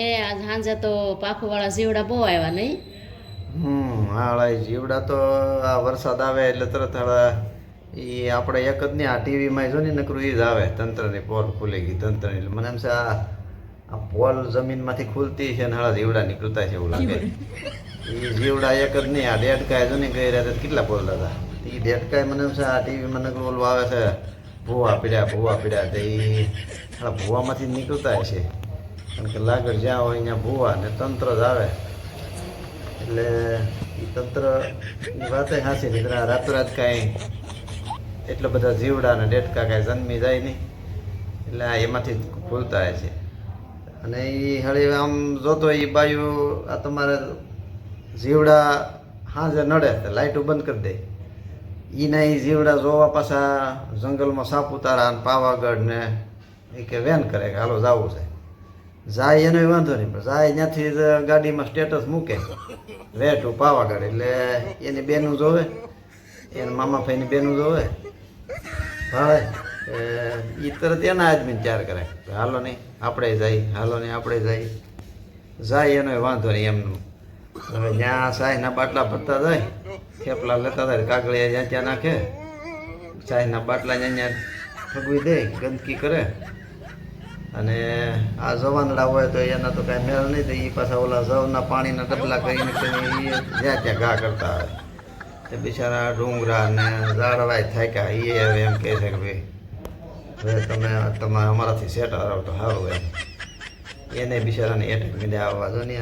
એ આજ સાંજે તો પાખુવાળા જીવડા બહુ આવ્યા નહીં હમ હાળા જીવડા તો આ વરસાદ આવે એટલે તરત હળા એ આપણે એક જ નહીં આ ટીવીમાં જો ને નકરું એ જ આવે તંત્રની પોલ ખુલી ગઈ તંત્રની. એટલે મને એમ છે આ આ પોલ જમીનમાંથી ખુલતી છે ને હળા જીવડા નીકળતા છે એવું લાગે. એ જીવડા એક જ નહીં આ ડેડકાય જો ને ગઈ રાતે કેટલા પોલ હતા? એ ડેડકાય મને એમ છે આ ટીવીમાં નકરું ઓલું આવે છે ભૂવા પીડ્યા ભૂવા પીડ્યા તો એ હાળા ભૂવામાંથી નીકળતા હશે. કારણ કે લાગડ જ્યાં હોય અહીંયા ભૂવા ને તંત્ર જ આવે. એટલે એ તંત્રની વાતે હાસી નીકળે રાતોરાત કાંઈ એટલા બધા જીવડા ને ડેટકા કાંઈ જન્મી જાય નહીં. એટલે આ એમાંથી જ ખુલતા હોય છે. અને એ હળી આમ જોતો એ બાયુ આ તમારે જીવડા હાજે નડે તો લાઇટો બંધ કરી દે. એના એ જીવડા જોવા પાછા જંગલમાં સાપુતારા ને પાવાગઢ ને એ કે વેન કરે કે હાલો જવું છે. જાય એનો વાંધો નહીં, પણ જાય ત્યાંથી ગાડીમાં સ્ટેટસ મૂકે. વે ટુ પાવાગઢ એટલે એની બેનું જોવે એના મામા ભાઈની બેનું જોવે ભાવે એ તરત એના આદમીને તૈયાર કરે હાલો નહીં, આપણે જાય, હાલો નહીં, આપણે જાય. જાય એનો વાંધો નહીં એમનું. હવે જ્યાં સાયના બાટલા ભરતા જાય, થેપલા લેતા જાય, કાગળિયા જ્યાં ત્યાં નાખે, સાયના બાટલા જ્યાં ત્યાં ઠગવી દે, ગંદકી કરે. અને આ જવાનડા હોય તો એના તો કાંઈ મેળ નહીં તો એ પાછા ઓલા જવના પાણીના ડબલા કરીને એ જ્યાં ત્યાં ઘા કરતા હોય. તે બિચારા ડુંગરા ને ઝાડવાય થાક્યા એ હવે એમ કહે છે કે ભાઈ, હવે તમે તમે અમારાથી સેટ હરાવ તો સારું એમ. એને બિચારાને એટેક મીડ્યા આવવા જો ને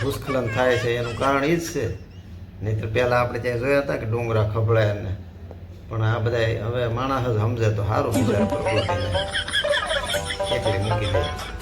ભૂસ્ખલન થાય છે, એનું કારણ એ જ છે. નહીં તો પહેલાં આપણે ત્યાં જોયા હતા કે ડુંગરા ખબળાય ને, પણ આ બધા હવે માણસ જ સમજે તો સારું બિચારા પ્રકૃતિને એકલી મૂકી દે